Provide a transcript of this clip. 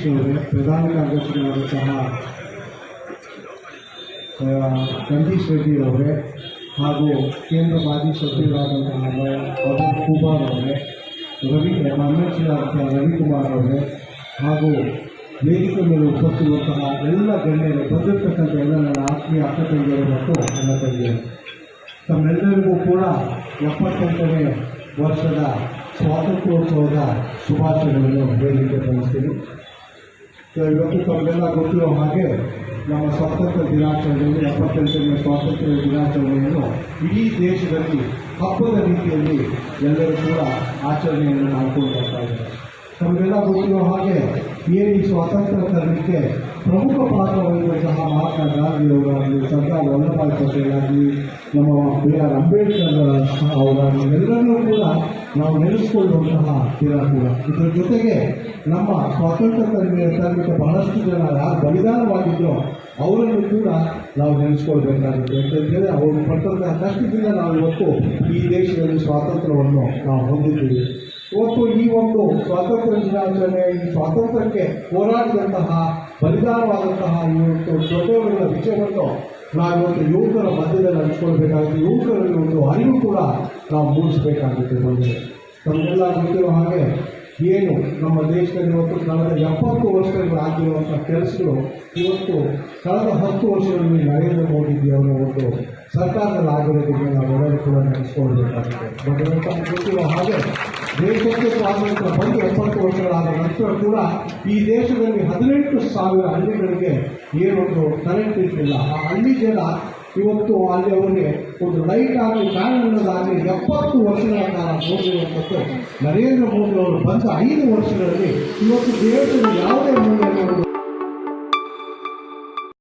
ಪ್ರಧಾನ ಕಾರ್ಯದರ್ಶಿಗಳಾದಂತಹ ಸಹ ಗಂಧೀಶ್ ರೆಡ್ಡಿ ಅವರೇ ಹಾಗೂ ಕೇಂದ್ರ ಮಾಜಿ ಸಚಿವರಾದಂತಹ ಪವನ್ ಕುಮಾರ್ ಅವರೇ, ರವಿ ಅಧ್ಯಕ್ಷರಾದಂತಹ ರವಿಕುಮಾರ್ ಅವರೇ ಹಾಗೂ ವೇದಿಕೆ ಮೇಲೆ ಉಪಸ್ಥಿರುವಂತಹ ಎಲ್ಲ ಗಣ್ಯರು, ಬಂದಿರತಕ್ಕಂಥ ಎಲ್ಲ ನನ್ನ ಆತ್ಮೀಯ ಅಕ್ಕ ತಂಗಿಯರು ಮತ್ತು ಅಣ್ಣ ತಂಗಿಯರು. ತಮ್ಮೆಲ್ಲರಿಗೂ ಕೂಡ ಎಪ್ಪತ್ತೆಂಟನೇ ವರ್ಷದ ಸ್ವಾತಂತ್ರ್ಯೋತ್ಸವದ ಶುಭಾಶಯಗಳನ್ನು ಹೇಳಲಿಕ್ಕೆ ಬಯಸ್ತೀನಿ. ಸೊ ತಮಗೆಲ್ಲ ಗೊತ್ತಿರೋ ಹಾಗೆ ನಮ್ಮ ಸ್ವಾತಂತ್ರ್ಯ ದಿನಾಚರಣೆಯಲ್ಲಿ ಎಪ್ಪತ್ತೆಂಟನೇ ಸ್ವಾತಂತ್ರ್ಯ ದಿನಾಚರಣೆಯನ್ನು ಇಡೀ ದೇಶದಲ್ಲಿ ಹಬ್ಬದ ರೀತಿಯಲ್ಲಿ ಎಲ್ಲರೂ ಕೂಡ ಆಚರಣೆಯನ್ನು ಮಾಡ್ಕೊಂಡು ಬರ್ತಾ ಇದ್ದಾರೆ. ತಮಗೆಲ್ಲ ಗೊತ್ತಿರೋ ಹಾಗೆ ಏನು ಈ ಸ್ವಾತಂತ್ರ್ಯ ತರಲಿಕ್ಕೆ ಪ್ರಮುಖ ಪಾತ್ರ ಸಹ ಮಹಾತ್ಮ ಗಾಂಧಿಯವರಾಗಲಿ, ಸರ್ದಾರ್ ವಲ್ಲಭಾಯ್ ಪಟೇಲ್ ಆಗಲಿ, ನಮ್ಮ ಬಿ ಆರ್ ಅಂಬೇಡ್ಕರ್ ಅವರಾಗಲಿ, ಎಲ್ಲರನ್ನೂ ಕೂಡ ನಾವು ನೆನೆಸ್ಕೊಳ್ಳುವಂತಹ ದಿನ ಕೂಡ ಇದರ ಜೊತೆಗೆ ನಮ್ಮ ಸ್ವಾತಂತ್ರ್ಯ ತರಲಿ ತರಲಿಕ್ಕೆ ಬಹಳಷ್ಟು ಜನ ಯಾರು ಬಲಿದಾನವಾಗಿದ್ದರೋ ಅವರನ್ನು ಕೂಡ ನಾವು ನೆನೆಸ್ಕೊಳ್ಬೇಕಾಗುತ್ತೆ. ಅಂತಂದರೆ ಅವರು ಪಟ್ಟಂತಹ ಕಷ್ಟದಿಂದ ನಾವು ಇವತ್ತು ಈ ದೇಶದಲ್ಲಿ ಸ್ವಾತಂತ್ರ್ಯವನ್ನು ನಾವು ಹೊಂದಿದ್ದೀವಿ. ಇವತ್ತು ಈ ಒಂದು ಸ್ವಾತಂತ್ರ್ಯ ದಿನಾಚರಣೆ, ಈ ಸ್ವಾತಂತ್ರ್ಯಕ್ಕೆ ಹೋರಾಡಿದಂತಹ ಬಲಿದಾನವಾದಂತಹ ಇವತ್ತು ದೊಡ್ಡವರ ವಿಷಯವನ್ನು ನಾವು ಇವತ್ತು ಯುವಕರ ಮಧ್ಯದಲ್ಲಿ ಹಂಚ್ಕೊಳ್ಬೇಕಾಗುತ್ತೆ ಯುವಕರಲ್ಲಿ ಒಂದು ಅರಿವು ಕೂಡ ನಾವು ಮೂಡಿಸಬೇಕಾಗುತ್ತೆ. ಬಂದರೆ ತಮಗೆಲ್ಲ ಗೊತ್ತಿರೋ ಹಾಗೆ ಏನು? ನಮ್ಮ ದೇಶದಲ್ಲಿ ಇವತ್ತು ಕಳೆದ ಎಪ್ಪತ್ತು ವರ್ಷಗಳು ಆಗಿರುವಂಥ ಕೆಲಸಗಳು ಇವತ್ತು ಕಳೆದ ಹತ್ತು ವರ್ಷಗಳಲ್ಲಿ ನರೇಂದ್ರ ಮೋದಿ ಅವರು ಒಂದು ಸರ್ಕಾರದಲ್ಲಿ ಆಗಿರೋದಕ್ಕೆ ನಾವೆಲ್ಲರೂ ಕೂಡ ನೆನೆಸ್ಕೊಳ್ಬೇಕಾಗುತ್ತೆ ಬಟ್ ಇವತ್ತು ನಮ್ಗೆ ಗೊತ್ತಿರೋ ಹಾಗೆ ದೇಶಕ್ಕೆ ಸ್ವಾತಂತ್ರ್ಯ ಬಂದು ಎಪ್ಪತ್ತು ವರ್ಷಗಳಾದ ನಂತರ ಕೂಡ ಈ ದೇಶದಲ್ಲಿ ಹದಿನೆಂಟು ಸಾವಿರ ಹಳ್ಳಿಗಳಿಗೆ ಏನೊಂದು ಕರೆಂಟ್ ಇರಲಿಲ್ಲ. ಆ ಹಳ್ಳಿ ಜನ ಇವತ್ತು ಅಲ್ಲಿ ಅವರಿಗೆ ಒಂದು ಲೈಟ್ ಆಗಲಿ ಫ್ಯಾನ್ ಅನ್ನೋದಾಗಲಿ ಎಪ್ಪತ್ತು ವರ್ಷಗಳ ಕಾಲ ನೋಡಿರುವಂಥದ್ದು. ನರೇಂದ್ರ ಮೋದಿ ಅವರು ಬಂದ ಐದು ವರ್ಷಗಳಲ್ಲಿ ಇವತ್ತು ದೇಶದ ಯಾವುದೇ